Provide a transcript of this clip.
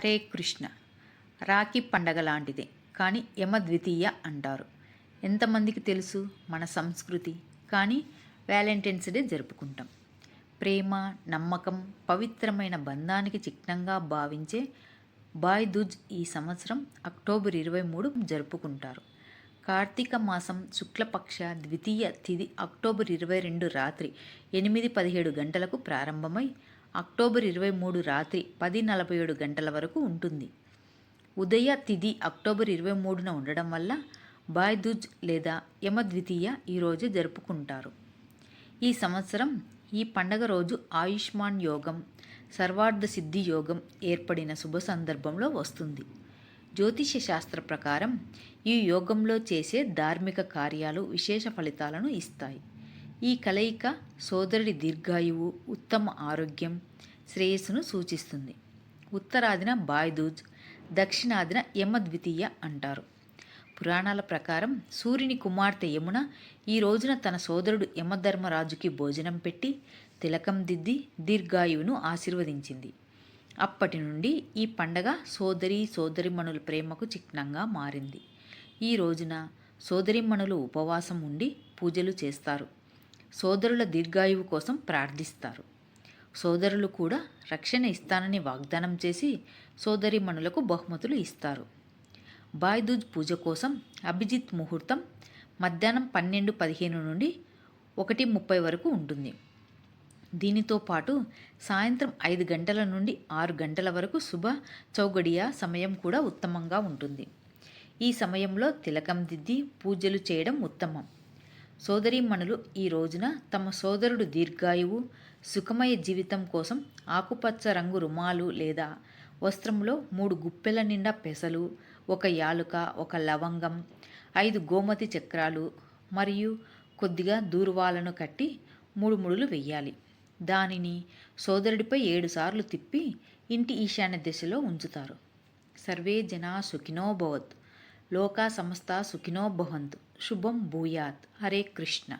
హరే కృష్ణ. రాఖీ పండగ లాంటిదే. కానీ యమద్వితీయ అంటారు. ఎంతమందికి తెలుసు? మన సంస్కృతి. కానీ వ్యాలంటైన్స్ డే జరుపుకుంటాం. ప్రేమ నమ్మకం పవిత్రమైన బంధానికి చిహ్నంగా భావించే బాయ్ దుజ్ ఈ సంవత్సరం అక్టోబర్ ఇరవై మూడు జరుపుకుంటారు. కార్తీక మాసం శుక్లపక్ష ద్వితీయ తిథి అక్టోబర్ ఇరవై రెండు రాత్రి ఎనిమిది పదిహేడు గంటలకు ప్రారంభమై అక్టోబర్ ఇరవై మూడు రాత్రి పది నలభై ఏడు గంటల వరకు ఉంటుంది. ఉదయ తిథి అక్టోబర్ ఇరవై మూడున ఉండడం వల్ల బాయ్దుజ్ లేదా యమద్వితీయ ఈరోజు జరుపుకుంటారు. ఈ సంవత్సరం ఈ పండగ రోజు ఆయుష్మాన్ యోగం సర్వార్థ సిద్ధి యోగం ఏర్పడిన శుభ సందర్భంలో వస్తుంది. జ్యోతిష్య శాస్త్ర ప్రకారం ఈ యోగంలో చేసే ధార్మిక కార్యాలు విశేష ఫలితాలను ఇస్తాయి. ఈ కలయిక సోదరుడి దీర్ఘాయువు ఉత్తమ ఆరోగ్యం శ్రేయస్సును సూచిస్తుంది. ఉత్తరాదిన బాయ్దూజ్ దక్షిణాదిన యమద్వితీయ అంటారు. పురాణాల ప్రకారం సూర్యుని కుమార్తె యమున ఈ రోజున తన సోదరుడు యమధర్మరాజుకి భోజనం పెట్టి తిలకం దిద్ది దీర్ఘాయువును ఆశీర్వదించింది. అప్పటి నుండి ఈ పండగ సోదరి సోదరిమణుల ప్రేమకు చిహ్నంగా మారింది. ఈ రోజున సోదరిమణులు ఉపవాసం ఉండి పూజలు చేస్తారు. సోదరుల దీర్ఘాయువు కోసం ప్రార్థిస్తారు. సోదరులు కూడా రక్షణ ఇస్తానని వాగ్దానం చేసి సోదరిమణులకు బహుమతులు ఇస్తారు. బాయ్దూజ్ పూజ కోసం అభిజిత్ ముహూర్తం మధ్యాహ్నం పన్నెండు పదిహేను నుండి ఒకటి ముప్పై వరకు ఉంటుంది. దీనితో పాటు సాయంత్రం ఐదు గంటల నుండి ఆరు గంటల వరకు శుభ చౌగడియా సమయం కూడా ఉత్తమంగా ఉంటుంది. ఈ సమయంలో తిలకం దిద్ది పూజలు చేయడం ఉత్తమం. సోదరీమణులు ఈ రోజున తమ సోదరుడు దీర్ఘాయువు సుఖమయ జీవితం కోసం ఆకుపచ్చ రంగు రుమాలు లేదా వస్త్రంలో మూడు గుప్పెల నిండా పెసలు ఒక యాలుక ఒక లవంగం ఐదు గోమతి చక్రాలు మరియు కొద్దిగా దూర్వాలను కట్టి మూడు ముడులు వెయ్యాలి. దానిని సోదరుడిపై ఏడుసార్లు తిప్పి ఇంటి ఈశాన్య దిశలో ఉంచుతారు. సర్వే జనా సుఖినో భవత్. లోకా సమస్త సుఖినో భవంతు. శుభం భూయాత్. హరే కృష్ణ.